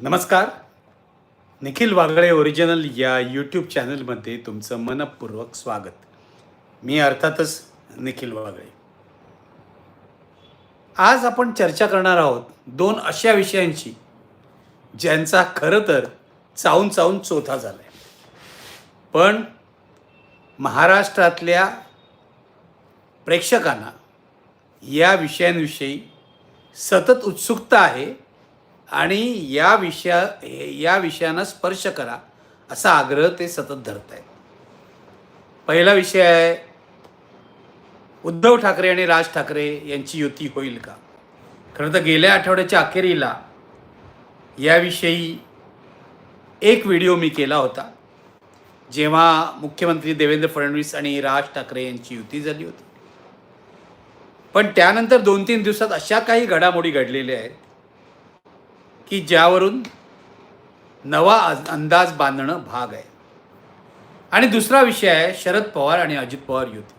नमस्कार. निखिल वागळे ओरिजिनल या यूट्यूब चॅनलमध्ये तुमचं मनपूर्वक स्वागत. मी अर्थातच निखिल वागळे. आज आपण चर्चा करणार आहोत दोन अशा विषयांची ज्यांचा खरं तर चावून चावून चोथा झाला आहे पण महाराष्ट्रातल्या प्रेक्षकांना या विषयांविषयी सतत उत्सुकता आहे आणि या विषया या विषयांना स्पर्श करा असा आग्रह ते सतत धरत आहेत पहिला विषय आहे उद्धव ठाकरे आणि राज ठाकरे यांची युती होईल का? खरं तर गेल्या आठवड्याच्या अखेरीला याविषयी एक व्हिडिओ मी केला होता जेव्हा मुख्यमंत्री देवेंद्र फडणवीस आणि राज ठाकरे यांची युती झाली होती. पण त्यानंतर दोन तीन दिवसात अशा काही घडामोडी घडलेल्या आहेत की ज्यावरून नवा अंदाज बांधणं भाग आहे. आणि दुसरा विषय आहे शरद पवार आणि अजित पवार युती.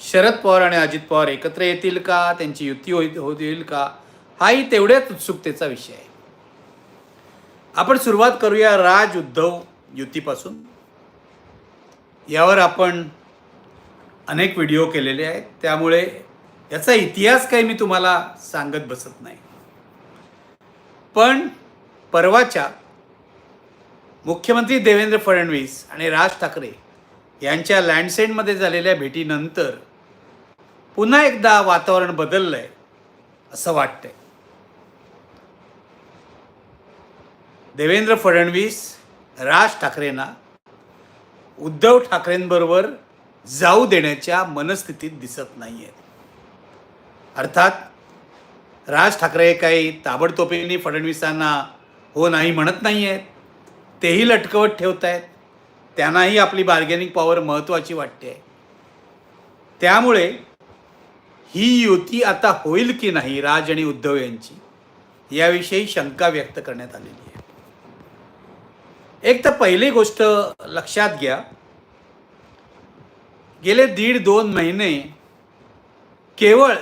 शरद पवार आणि अजित पवार एकत्र येतील का? त्यांची युती होईल होईल का? हाही तेवढ्याच उत्सुकतेचा विषय आहे. आपण सुरुवात करूया राज उद्धव युतीपासून. यावर आपण अनेक व्हिडिओ केलेले आहेत. त्यामुळे याचा इतिहास काही मी तुम्हाला सांगत बसत नाही. पण परवाच्या मुख्यमंत्री देवेंद्र फडणवीस आणि राज ठाकरे यांच्या लँडसेंडमध्ये झालेल्या भेटीनंतर पुन्हा एकदा वातावरण बदललं आहे असं वाटतंय. देवेंद्र फडणवीस राज ठाकरेंना उद्धव ठाकरेंबरोबर जाऊ देण्याच्या मनस्थितीत दिसत नाही आहेत अर्थात राज ठाकरे काही ताबडतोबीने फडणवीसांना हो नाही म्हणत नाही आहेत तेही लटकवत ठेवत आहेत त्यांनाही आपली बार्गेनिंग पॉवर महत्त्वाची वाटते. त्यामुळे ही युती आता होईल की नाही राज आणि उद्धव यांची याविषयी शंका व्यक्त करण्यात आलेली आहे. एक तर पहिली गोष्ट लक्षात घ्या. गेले दीड दोन महिने केवळ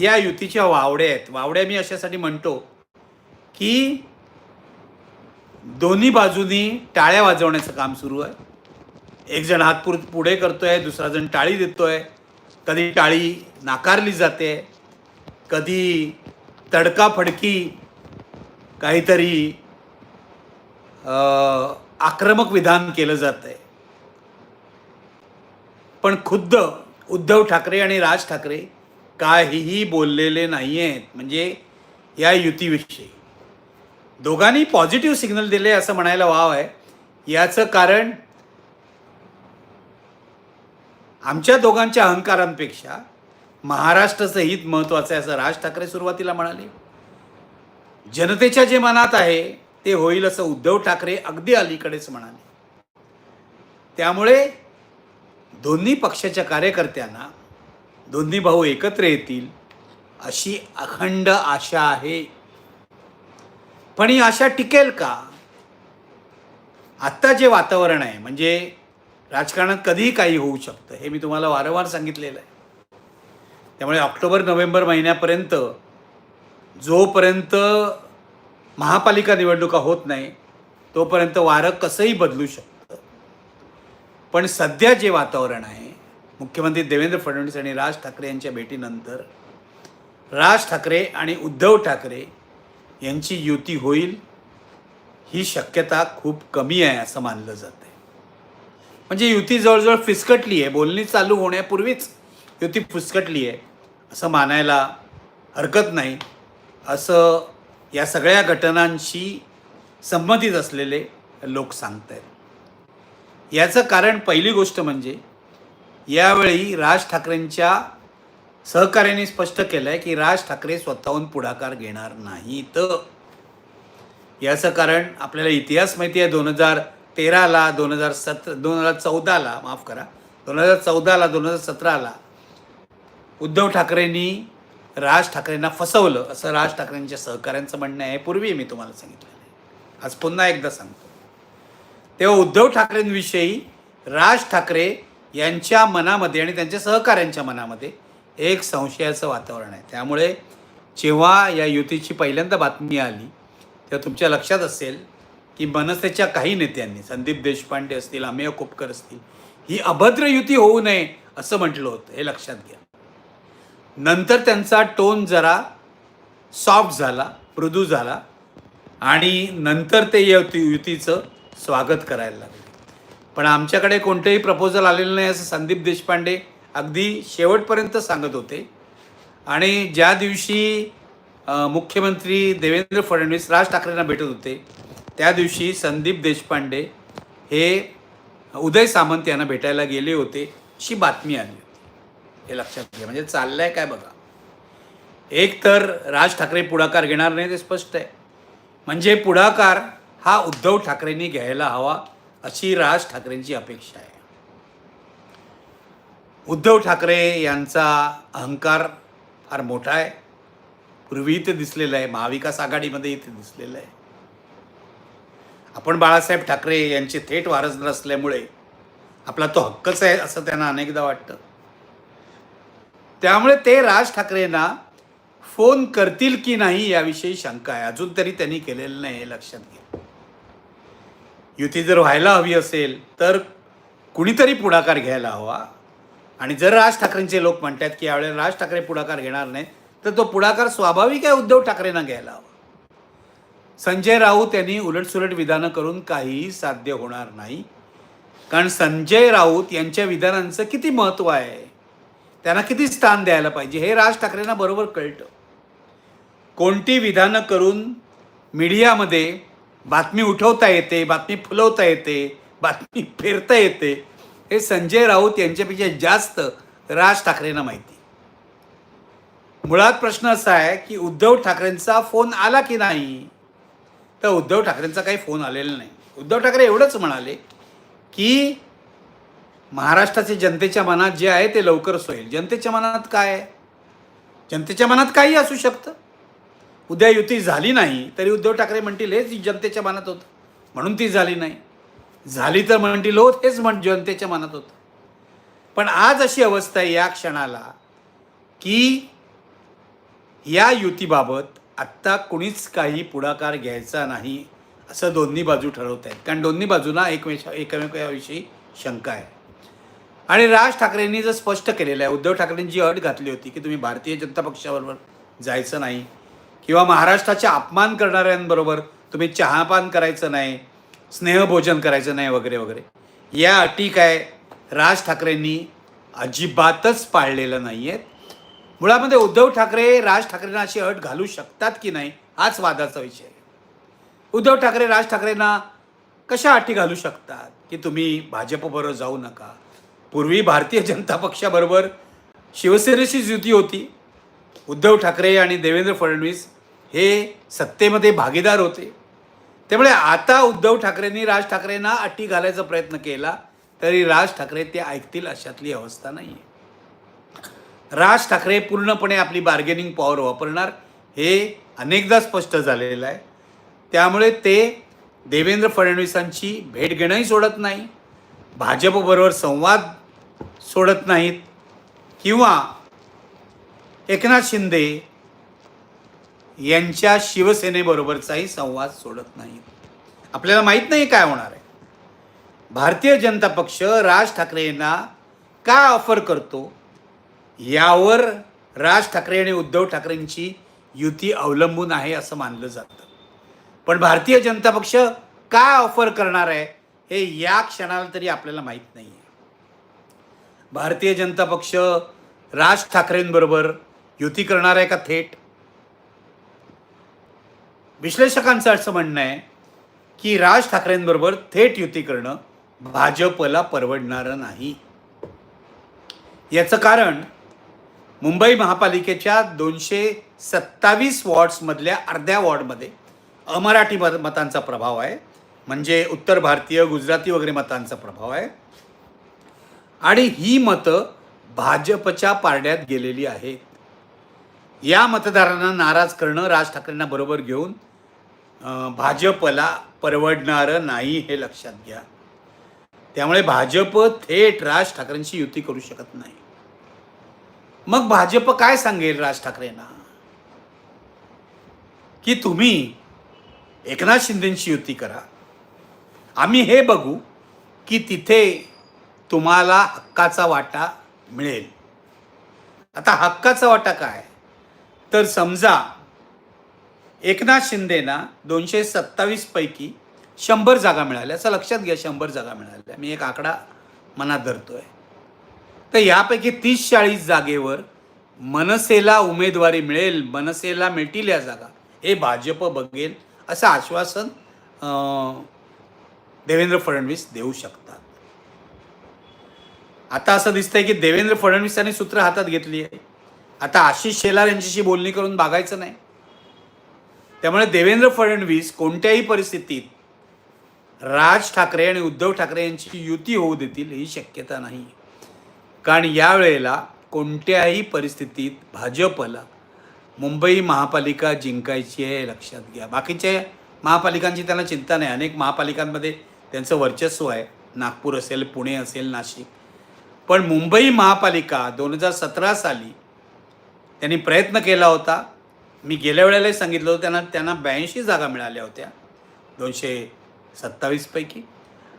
या युतीच्या वावड्या आहेत वावड्या मी अशासाठी म्हणतो की दोन्ही बाजूनी टाळ्या वाजवण्याचं काम सुरू आहे. एक जण हात पुर पुढे करतोय दुसरा जण टाळी देतोय. कधी टाळी नाकारली जाते कधी तडकाफडकी काहीतरी आक्रमक विधान केलं जात आहे पण खुद्द उद्धव ठाकरे आणि राज ठाकरे काहीही बोललेले नाही आहेत म्हणजे या युतीविषयी. दोघांनी पॉझिटिव्ह सिग्नल दिले असं म्हणायला वाव आहे. याचं कारण आमच्या दोघांच्या अहंकारांपेक्षा महाराष्ट्राचं हित महत्त्वाचं आहे असं राज ठाकरे सुरुवातीला म्हणाले. जनतेच्या जे मनात आहे ते होईल असं उद्धव ठाकरे अगदी अलीकडेच म्हणाले. त्यामुळे दोन्ही पक्षाच्या कार्यकर्त्यांना दोन्ही भाऊ एकत्र येतील अशी अखंड आशा आहे. पण ही आशा टिकेल का? आत्ता जे वातावरण आहे म्हणजे राजकारणात कधीही काही होऊ शकतं हे मी तुम्हाला वारंवार सांगितलेलं आहे. त्यामुळे ऑक्टोबर नोव्हेंबर महिन्यापर्यंत जोपर्यंत महापालिका निवडणुका होत नाही तोपर्यंत वारं कसंही बदलू शकतं. पण सध्या जे वातावरण आहे मुख्यमंत्री देवेंद्र फडणवीस आणि राज ठाकरे यांच्या भेटीनंतर राज ठाकरे आणि उद्धव ठाकरे यांची युती होईल ही शक्यता खूप कमी आहे असं मानलं जातं म्हणजे युती जवळजवळ फिसकटली आहे. बोलणी चालू होण्यापूर्वीच युती फिसकटली आहे असं मानायला हरकत नाही. असं या सगळ्या घटनांशी संबंधित असलेले लोक सांगत आहेत याचं कारण पहिली गोष्ट म्हणजे यावेळी राज ठाकरेंच्या सहकार्याने स्पष्ट केलं आहे की राज ठाकरे स्वतःहून पुढाकार घेणार नाहीत. याचं कारण आपल्याला इतिहास माहिती आहे. दोन हजार तेराला दोन हजार सत दोन हजार चौदाला माफ करा दोन हजार चौदाला दोन हजार सतराला उद्धव ठाकरेंनी राज ठाकरेंना फसवलं असं राज ठाकरेंच्या सहकाऱ्यांचं म्हणणं आहे. पूर्वी मी तुम्हाला सांगितलं आहे आज पुन्हा एकदा सांगतो. तेव्हा उद्धव ठाकरेंविषयी राज ठाकरे यांच्या मनामध्ये आणि त्यांच्या सहकाऱ्यांच्या मनामध्ये एक संशयाचं वातावरण आहे. त्यामुळे जेव्हा या युतीची पहिल्यांदा बातमी आली तेव्हा तुमच्या लक्षात असेल की मनसेच्या काही नेत्यांनी संदीप देशपांडे असतील अमेय कोपकर असतील ही अभद्र युती होऊ नये असं म्हटलं होतं हे लक्षात घ्या. नंतर त्यांचा टोन जरा सॉफ्ट झाला मृदू झाला आणि नंतर ते युती युतीचं स्वागत करायला लागलं. पण आमच्याकडे कोणतेही प्रपोजल आलेलं नाही असं संदीप देशपांडे अगदी शेवटपर्यंत सांगत होते. आणि ज्या दिवशी मुख्यमंत्री देवेंद्र फडणवीस राज ठाकरेंना भेटत होते त्या दिवशी संदीप देशपांडे हे उदय सामंत यांना भेटायला गेले होते अशी बातमी आली होती. हे लक्षात घ्या म्हणजे चाललंय काय बघा. एक तर राज ठाकरे पुढाकार घेणार नाही ते स्पष्ट आहे. म्हणजे पुढाकार हा उद्धव ठाकरेंनी घ्यायला हवा अशी राज ठाकरेंची अपेक्षा आहे. उद्धव ठाकरे यांचा अहंकार फार मोठा आहे. पूर्वी इथे दिसलेलं आहे महाविकास आघाडीमध्ये इथे दिसलेलं आहे. आपण बाळासाहेब ठाकरे यांचे थेट वारसदार असल्यामुळे आपला तो हक्कच आहे असं त्यांना अनेकदा वाटतं. त्यामुळे ते राज ठाकरेंना फोन करतील की नाही याविषयी शंका आहे. अजून तरी त्यांनी केलेलं नाही हे लक्षात घ्या युती जर व्हायला हवी असेल तर कुणीतरी पुढाकार घ्यायला हवा. आणि जर राज ठाकरेंचे लोक म्हणतात की यावेळेला राज ठाकरे पुढाकार घेणार नाही तर तो पुढाकार स्वाभाविक आहे उद्धव ठाकरेंना घ्यायला हवा. संजय राऊत यांनी उलटसुलट विधानं करून काहीही साध्य होणार नाही. कारण संजय राऊत यांच्या विधानांचं किती महत्त्व आहे? त्यांना किती स्थान द्यायला पाहिजे? हे राज ठाकरेंना बरोबर कळतं. कोणती विधानं करून मीडियामध्ये बातमी उठवता येते बातमी फुलवता येते बातमी फिरता येते. हे संजय राऊत यांच्यापेक्षा जास्त राज ठाकरेंना माहिती. मुळात प्रश्न असा आहे की उद्धव ठाकरेंचा फोन आला की नाही? तर उद्धव ठाकरेंचा काही फोन आलेला नाही. उद्धव ठाकरे एवढंच म्हणाले की महाराष्ट्राचे जनतेच्या मनात जे आहे ते लवकरच होईल जनतेच्या मनात काय? आहे जनतेच्या मनात काही असू शकतं. उद्या युती झाली नाही तरी उद्धव ठाकरे म्हणतील हेच जनतेच्या मनात होतं. म्हणून ती झाली नाही. झाली तर म्हणतील हो हेच म्हण जनतेच्या मनात होतं. पण आज अशी अवस्था आहे या क्षणाला की या युतीबाबत आत्ता कुणीच काही पुढाकार घ्यायचा नाही असं दोन्ही बाजू ठरवत आहेत. कारण दोन्ही बाजूंना एकमेशा एकमेकाविषयी शंका आहे. आणि राज ठाकरेंनी जर स्पष्ट केलेलं आहे उद्धव ठाकरेंची अट घातली होती की तुम्ही भारतीय जनता पक्षाबरोबर जायचं नाही किंवा महाराष्ट्राचे अपमान करणाऱ्यांबरोबर तुम्ही चहापान करायचं नाही स्नेहभोजन करायचं नाही वगैरे वगैरे. या अटी काय राज ठाकरेंनी अजिबातच पाळलेलं नाही आहेत मुळामध्ये उद्धव ठाकरे राज ठाकरेंना अशी अट घालू शकतात की नाही हाच वादाचा विषय आहे. उद्धव ठाकरे राज ठाकरेंना कशा अटी घालू शकतात की तुम्ही भाजपबरोबर जाऊ नका? पूर्वी भारतीय जनता पक्षाबरोबर शिवसेनेचीच युती होती. उद्धव ठाकरे आणि देवेंद्र फडणवीस हे सत्तेमध्ये भागीदार होते. त्यामुळे आता उद्धव ठाकरेंनी राज ठाकरेंना अटी घालायचा प्रयत्न केला तरी राज ठाकरे ते ऐकतील अशातली अवस्था नाही आहे राज ठाकरे पूर्णपणे आपली बार्गेनिंग पॉवर वापरणार हे अनेकदा स्पष्ट झालेलं आहे. त्यामुळे ते देवेंद्र फडणवीसांची भेट घेणंही सोडत नाही भाजपबरोबर संवाद सोडत नाहीत किंवा एकनाथ शिंदे यांच्या शिवसेनेबरोबरचाही संवाद सोडत नाही. आपल्याला माहीत नाही काय होणार आहे. भारतीय जनता पक्ष राज ठाकरे यांना काय ऑफर करतो? यावर राज ठाकरे आणि उद्धव ठाकरेंची युती अवलंबून आहे असं मानलं जातं. पण भारतीय जनता पक्ष काय ऑफर करणार आहे हे या क्षणाला तरी आपल्याला माहीत नाही आहे भारतीय जनता पक्ष राज ठाकरेंबरोबर युती करणार आहे का थेट? विश्लेषकांचं असं म्हणणं आहे की राज ठाकरेंबरोबर थेट युती करणं भाजपला परवडणारं नाही. याचं कारण मुंबई महापालिकेच्या दोनशे सत्तावीस वॉर्ड्समधल्या अर्ध्या वॉर्डमध्ये अमराठी मत मतांचा प्रभाव आहे. म्हणजे उत्तर भारतीय गुजराती वगैरे मतांचा प्रभाव आहे. आणि ही मतं भाजपच्या पारड्यात गेलेली आहेत. या मतदारांना नाराज करणं राज ठाकरेंना बरोबर घेऊन भाजपला परवडणारं नाही हे लक्षात घ्या. त्यामुळे भाजप थेट राज ठाकरेंशी युती करू शकत नाही. मग भाजप काय सांगेल राज ठाकरेंना? की तुम्ही एकनाथ शिंदेंची युती करा. आम्ही हे बघू की तिथे तुम्हाला हक्काचा वाटा मिळेल. आता हक्काचा वाटा काय? तर समजा एकनाथ शिंदेना दोनशे सत्तावीस पैकी शंभर जागा मिळाल्या. असं लक्षात घ्या शंभर जागा मिळाल्या. मी एक आकडा मनात धरतोय. तर यापैकी तीस चाळीस जागेवर मनसेला उमेदवारी मिळेल मनसेला मिळतील या जागा. हे भाजप बघेल असं आश्वासन देवेंद्र फडणवीस देऊ शकतात. आता असं दिसतंय की देवेंद्र फडणवीसांनी सूत्र हातात घेतली आहे आता आशिष शेलार यांच्याशी बोलणी करून बघायचं नाही. त्यामुळे देवेंद्र फडणवीस कोणत्याही परिस्थितीत राज ठाकरे आणि उद्धव ठाकरे यांची युती होऊ देतील ही शक्यता नाही. कारण यावेळेला कोणत्याही परिस्थितीत भाजपला मुंबई महापालिका जिंकायची आहे लक्षात घ्या. बाकीचे महापालिकांची त्यांना चिंता नाही. अनेक महापालिकांमध्ये त्यांचं वर्चस्व आहे. नागपूर असेल पुणे असेल नाशिक. पण मुंबई महापालिका दोन हजार सतरा साली त्यांनी प्रयत्न केला होता मी गेल्या वेळेलाही सांगितलं होतं त्यांना त्यांना ब्याऐंशी जागा मिळाल्या होत्या. दोनशे सत्तावीसपैकी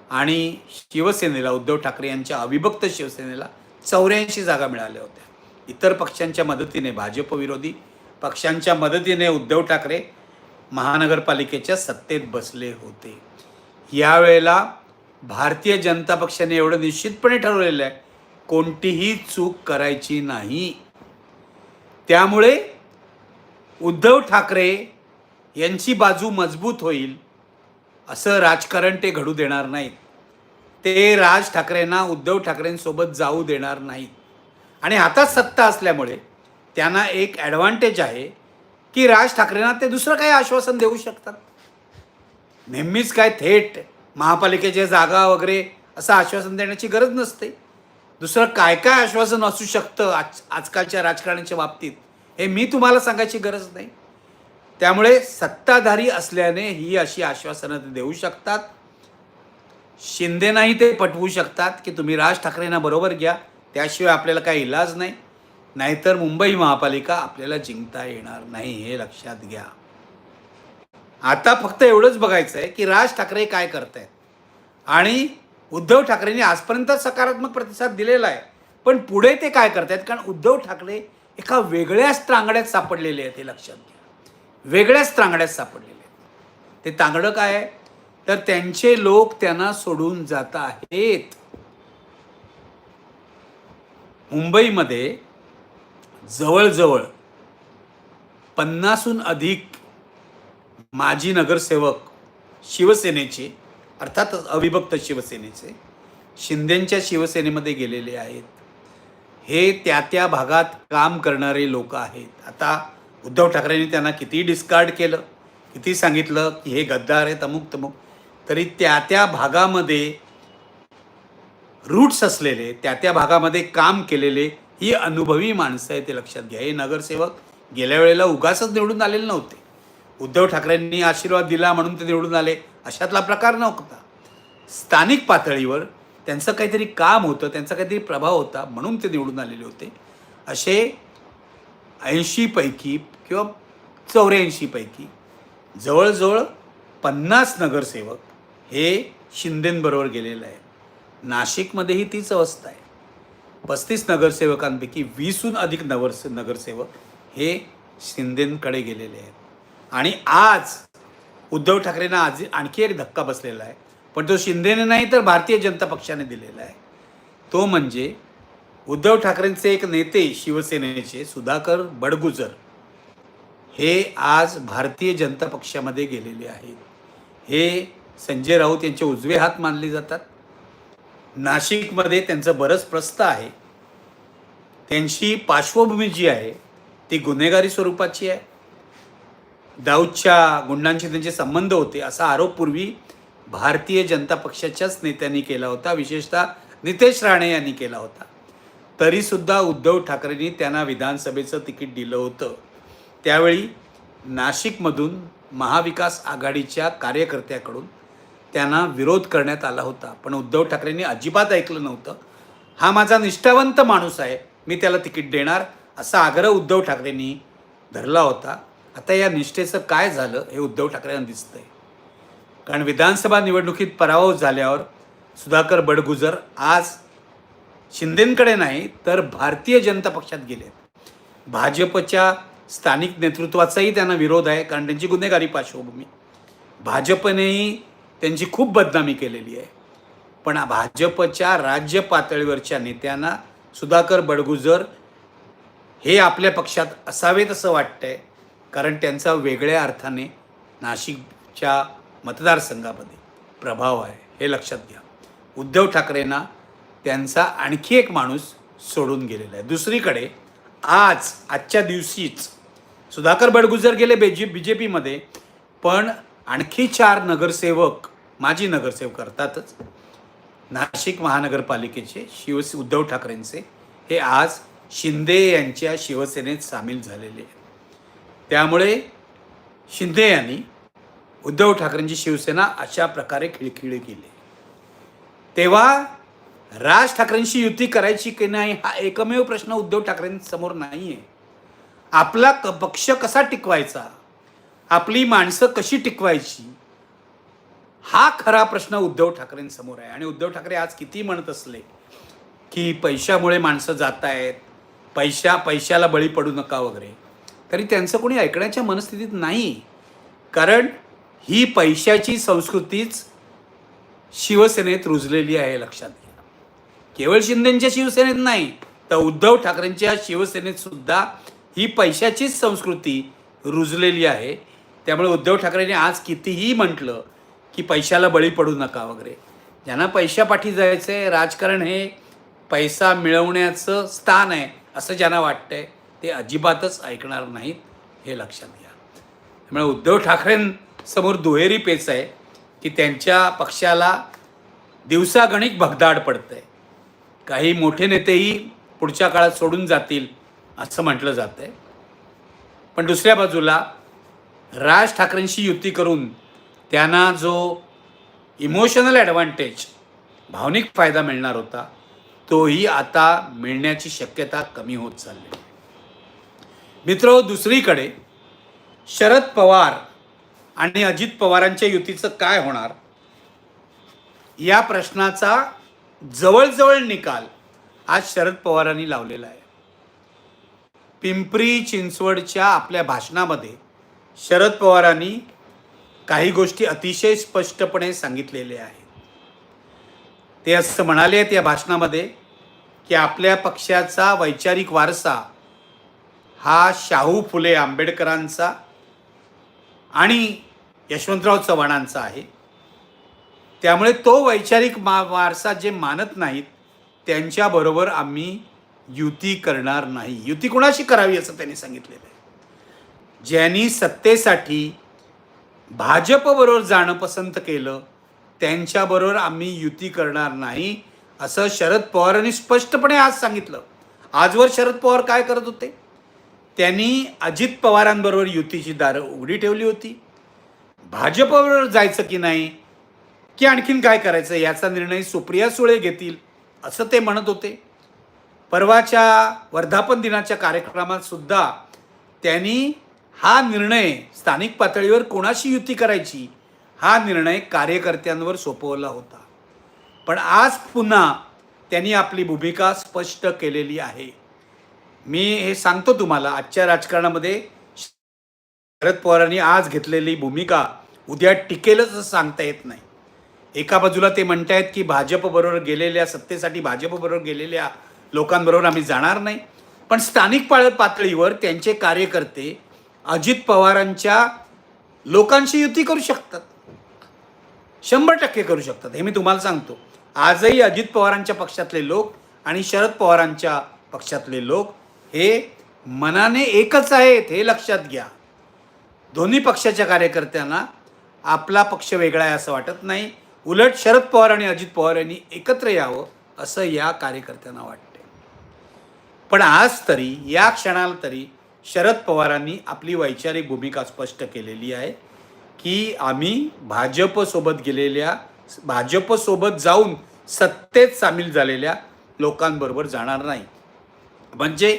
आणि शिवसेनेला उद्धव ठाकरे यांच्या अविभक्त शिवसेनेला चौऱ्याऐंशी जागा मिळाल्या होत्या. इतर पक्षांच्या मदतीने भाजप विरोधी पक्षांच्या मदतीने उद्धव ठाकरे महानगरपालिकेच्या सत्तेत बसले होते. यावेळेला भारतीय जनता पक्षाने एवढं निश्चितपणे ठरवलेलं आहे कोणतीही चूक करायची नाही. त्यामुळे उद्धव ठाकरे यांची बाजू मजबूत होईल असं राजकारण ते घडू देणार नाहीत. ते राज ठाकरेंना उद्धव ठाकरेंसोबत जाऊ देणार नाहीत. आणि हातात सत्ता असल्यामुळे त्यांना एक ॲडव्हान्टेज आहे की राज ठाकरेंना ते दुसरं काही आश्वासन देऊ शकतात. नेहमीच काय थेट महापालिकेच्या जागा वगैरे असं आश्वासन देण्याची गरज नसते. दुसरं काय काय आश्वासन असू शकतं आज आजकालच्या राजकारणाच्या बाबतीत? हे मी तुम्हाला सांगायची गरज नाही. त्यामुळे सत्ताधारी असल्याने ही अशी आश्वासनं ते देऊ शकतात. शिंदेनाही ते पटवू शकतात की तुम्ही राज ठाकरेंना बरोबर घ्या. त्याशिवाय आपल्याला काही इलाज नाही. नाहीतर मुंबई महापालिका आपल्याला जिंकता येणार नाही हे लक्षात घ्या. आता फक्त एवढंच बघायचं आहे की राज ठाकरे काय करत आहेत आणि उद्धव ठाकरेंनी आजपर्यंत सकारात्मक प्रतिसाद दिलेला आहे. पण पुढे ते काय करतायत? कारण उद्धव ठाकरे एका वेगळ्याच त्रांगड्यात सापडलेले आहेत हे लक्षात घ्या. वेगळ्याच त्रांगड्यात सापडलेले आहेत. ते तांगडं काय आहे? तर त्यांचे लोक त्यांना सोडून जात आहेत. मुंबईमध्ये जवळजवळ पन्नासहून अधिक माजी नगरसेवक शिवसेनेचे अर्थातच अविभक्त शिवसेनेचे शिंदेंच्या शिवसेनेमध्ये गेलेले आहेत. हे त्या त्या भागात काम करणारे लोक आहेत. आता उद्धव ठाकरेंनी त्यांना किती डिस्कार्ड केलं किती सांगितलं की हे गद्दार आहेत अमुक तमुक तरी त्या त्या भागामध्ये रूट्स असलेले त्या त्या भागामध्ये काम केलेले ही अनुभवी माणसं आहे ते लक्षात घ्या. हे नगरसेवक गेल्या वेळेला उगासच निवडून आलेले नव्हते. उद्धव ठाकरेंनी आशीर्वाद दिला म्हणून ते निवडून आले. अशातला प्रकार नव्हता. स्थानिक पातळीवर त्यांचं काहीतरी काम होतं त्यांचा काहीतरी प्रभाव होता म्हणून ते निवडून आलेले होते. असे ऐंशीपैकी किंवा चौऱ्याऐंशीपैकी जवळजवळ पन्नास नगरसेवक हे शिंदेंबरोबर गेलेलं आहे नाशिकमध्येही तीच अवस्था आहे. पस्तीस नगरसेवकांपैकी वीसहून अधिक नगरसे नगरसेवक हे शिंदेंकडे गेलेले आहेत. आणि आज उद्धव ठाकरेंना आज आणखी एक धक्का बसलेला आहे. पण तो शिंदेने नाही तर भारतीय जनता पक्षाने दिलेला आहे. तो म्हणजे उद्धव ठाकरेंचे एक नेते शिवसेनेचे सुधाकर बडगुजर. हे आज भारतीय जनता पक्षामध्ये गेलेले आहेत. हे संजय राऊत यांचे उजवे हात मानले जातात. नाशिकमध्ये त्यांचं बरंच प्रस्थ आहे. त्यांची पार्श्वभूमी जी आहे ती गुन्हेगारी स्वरूपाची आहे. दाऊदच्या गुंडांशी त्यांचे संबंध होते असा आरोप पूर्वी भारतीय जनता पक्षाच्याच नेत्यांनी केला होता. विशेषतः नितेश राणे यांनी केला होता. तरीसुद्धा उद्धव ठाकरेंनी त्यांना विधानसभेचं तिकीट दिलं होतं. त्यावेळी नाशिकमधून महाविकास आघाडीच्या कार्यकर्त्याकडून त्यांना विरोध करण्यात आला होता. पण उद्धव ठाकरेंनी अजिबात ऐकलं नव्हतं. हा माझा निष्ठावंत माणूस आहे. मी त्याला तिकीट देणार असा आग्रह उद्धव ठाकरेंनी धरला होता. आता या निष्ठेचं काय झालं हे उद्धव ठाकरेंना दिसतंय. कारण विधानसभा निवडणुकीत पराभव झाल्यावर सुधाकर बडगुजर आज शिंदेंकडे नाही तर भारतीय जनता पक्षात गेले भाजपच्या स्थानिक नेतृत्वाचाही त्यांना विरोध आहे कारण त्यांची गुन्हेगारी पार्श्वभूमी. भाजपनेही त्यांची खूप बदनामी केलेली आहे. पण भाजपच्या राज्य पातळीवरच्या नेत्यांना सुधाकर बडगुजर हे आपल्या पक्षात असावेत असं वाटतंय कारण त्यांचा वेगळ्या अर्थाने नाशिकच्या मतदारसंघामध्ये प्रभाव आहे हे लक्षात घ्या. उद्धव ठाकरेंना त्यांचा आणखी एक माणूस सोडून गेलेला आहे. दुसरीकडे आज आजच्या दिवशीच सुधाकर बडगुजर गेले बेजी बी जे पीमध्ये पण आणखी चार नगरसेवक माजी नगरसेवक करतातच. नाशिक महानगरपालिकेचे शिव उद्धव ठाकरेंचे हे आज शिंदे यांच्या शिवसेनेत सामील झालेले आहेत. त्यामुळे शिंदे यांनी उद्धव ठाकरेंची शिवसेना अशा प्रकारे खिळखिळी केली तेव्हा राज ठाकरेंशी युती करायची की नाही हा एकमेव प्रश्न उद्धव ठाकरेंसमोर नाही आहे आपला क पक्ष कसा टिकवायचा? आपली माणसं कशी टिकवायची? हा खरा प्रश्न उद्धव ठाकरेंसमोर आहे. आणि उद्धव ठाकरे आज किती म्हणत असले की पैशामुळे माणसं जात आहेत पैशा पैशाला बळी पडू नका वगैरे. तरी त्यांचं कोणी ऐकण्याच्या मनस्थितीत नाही. कारण ही पैशाची संस्कृतीच शिवसेनेत रुजलेली आहे लक्षात घ्या. केवळ शिंदेच्या शिवसेनेत नाही तर उद्धव ठाकरेंच्या शिवसेनेत सुद्धा ही पैशाचीच संस्कृती रुजलेली आहे. त्यामुळे उद्धव ठाकरेंनी आज कितीही म्हटलं की पैशाला बळी पडू नका वगैरे. ज्यांना पैशापाठी जायचं आहे राजकारण हे पैसा मिळवण्याचं स्थान आहे असं ज्यांना वाटतंय ते अजिबातच ऐकणार नाहीत हे लक्षात घ्या. त्यामुळे उद्धव समोर दुहेरी पेच आहे की त्यांच्या पक्षाला दिवसागणिक भगदाड पडतंय काही मोठे नेतेही पुढच्या काळात सोडून जातील असं म्हटलं जात आहे पण दुसऱ्या बाजूला राज ठाकरेंशी युती करून त्यांना जो इमोशनल ॲडव्हान्टेज भावनिक फायदा मिळणार होता तोही आता मिळण्याची शक्यता कमी होत चालली आहे. मित्र दुसरीकडे शरद पवार आणि अजित पवारांच्या युतीचं काय होणार? या प्रश्नाचा जवळजवळ निकाल आज शरद पवारांनी लावलेला आहे. पिंपरी चिंचवडच्या आपल्या भाषणामध्ये शरद पवारांनी काही गोष्टी अतिशय स्पष्टपणे सांगितलेल्या आहेत. ते असं म्हणाले आहेत या भाषणामध्ये की आपल्या पक्षाचा वैचारिक वारसा हा शाहू फुले आंबेडकरांचा आणि यशवंतराव चव्हाणांचा आहे. त्यामुळे तो वैचारिक मा वारसा जे मानत नाहीत त्यांच्याबरोबर आम्ही युती करणार नाही. युती कोणाशी करावी असं त्यांनी सांगितलेलं आहे. ज्यांनी सत्तेसाठी भाजपबरोबर जाणं पसंत केलं त्यांच्याबरोबर आम्ही युती करणार नाही असं शरद पवारांनी स्पष्टपणे आज सांगितलं. आजवर शरद पवार काय करत होते? त्यांनी अजित पवारांबरोबर युतीची दारं उघडी ठेवली होती. भाजपबरोबर जायचं की नाही की आणखीन काय करायचं याचा निर्णय सुप्रिया सुळे घेतील असं ते म्हणत होते. परवाच्या वर्धापन दिनाच्या कार्यक्रमात सुद्धा त्यांनी हा निर्णय स्थानिक पातळीवर कोणाशी युती करायची हा निर्णय कार्यकर्त्यांवर सोपवला होता. पण आज पुन्हा त्यांनी आपली भूमिका स्पष्ट केलेली आहे. मी हे सांगतो तुम्हाला आजच्या राजकारणामध्ये शरद पवारांनी आज घेतलेली भूमिका उद्या टिकेलच असं सांगता येत नाही. एका बाजूला ते म्हणतायत की भाजपबरोबर गेलेल्या सत्तेसाठी भाजपबरोबर गेलेल्या लोकांबरोबर आम्ही जाणार नाही. पण स्थानिक पाळ पातळीवर त्यांचे कार्यकर्ते अजित पवारांच्या लोकांशी युती करू शकतात. शंभर टक्के करू शकतात हे मी तुम्हाला सांगतो. आजही अजित पवारांच्या पक्षातले लोक आणि शरद पवारांच्या पक्षातले लोक हे मनाने एकच आहेत हे लक्षात घ्या. दोन्ही पक्षाच्या कार्यकर्त्यांना आपला पक्ष वेगळा आहे असं वाटत नाही. उलट शरद पवार आणि अजित पवार यांनी एकत्र यावं असं या कार्यकर्त्यांना वाटते पण आज तरी या क्षणाला तरी शरद पवारांनी आपली वैचारिक भूमिका स्पष्ट केलेली आहे की आम्ही भाजपसोबत गेलेल्या भाजपसोबत जाऊन सत्तेत सामील झालेल्या लोकांबरोबर जाणार नाही. म्हणजे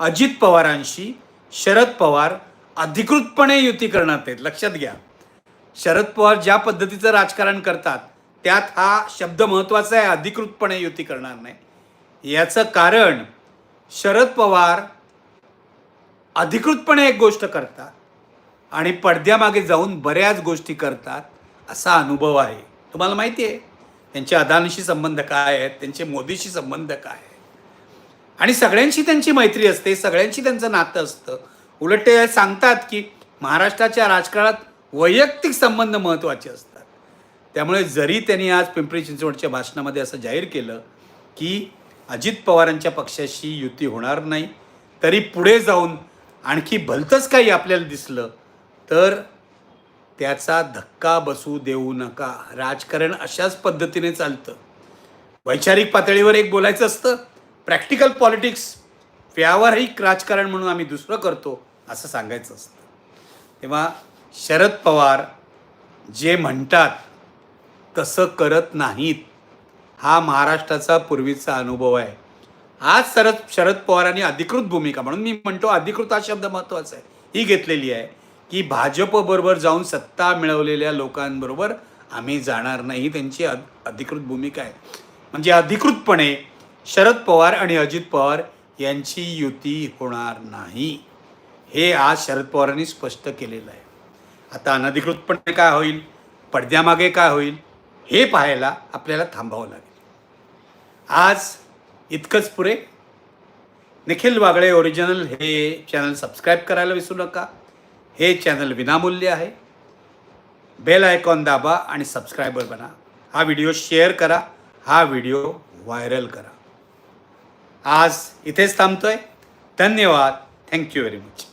अजित पवारांशी शरद पवार अधिकृतपणे युती करणार आहेत. लक्षात घ्या. शरद पवार ज्या पद्धतीचं राजकारण करतात त्यात हा शब्द महत्त्वाचा आहे अधिकृतपणे युती करणार नाही. याचं कारण शरद पवार अधिकृतपणे एक गोष्ट करतात आणि पडद्यामागे जाऊन बऱ्याच गोष्टी करतात असा अनुभव आहे. तुम्हाला माहिती आहे त्यांचे अदानीशी संबंध काय आहेत त्यांचे मोदीशी संबंध काय आहेत? आणि सगळ्यांशी त्यांची मैत्री असते सगळ्यांशी त्यांचं नातं असतं. उलट ते सांगतात की महाराष्ट्राच्या राजकारणात वैयक्तिक संबंध महत्त्वाचे असतात. त्यामुळे जरी त्यांनी आज पिंपरी चिंचवडच्या भाषणामध्ये असं जाहीर केलं की अजित पवारांच्या पक्षाशी युती होणार नाही तरी पुढे जाऊन आणखी भलतंच काही आपल्याला दिसलं तर त्याचा धक्का बसू देऊ नका. राजकारण अशाच पद्धतीने चालतं. वैचारिक पातळीवर एक बोलायचं असतं प्रॅक्टिकल पॉलिटिक्स व्यावहारिक राजकारण म्हणून आम्ही दुसरं करतो असं सांगायचं असतं. तेव्हा शरद पवार जे म्हणतात तसं करत नाहीत हा महाराष्ट्राचा पूर्वीचा अनुभव आहे. आज शरद शरद पवारांनी अधिकृत भूमिका म्हणून मी म्हणतो अधिकृत हा शब्द महत्त्वाचा आहे. ही घेतलेली आहे की भाजपबरोबर जाऊन सत्ता मिळवलेल्या लोकांबरोबर आम्ही जाणार नाही ही त्यांची अधिकृत भूमिका आहे. म्हणजे अधिकृतपणे शरद पवार आणि अजित पवार यांची युती होणार नाही. हे आज शरद पवारांनी स्पष्ट केलेलं आहे. आता अनधिकृतपणे काय होईल? पडद्यामागे काय होईल? हे पाहायला आपल्याला थांबावं लागेल. आज इतकंच पुरे निखिल वागळे ओरिजिनल हे चॅनल सबस्क्राईब करायला विसरू नका. हे चॅनल विनामूल्य आहे. बेल आयकॉन दाबा आणि सबस्क्रायबर बना. हा व्हिडिओ शेअर करा. हा व्हिडिओ व्हायरल करा. आज इथेच थांबतोय. धन्यवाद. Thank you very much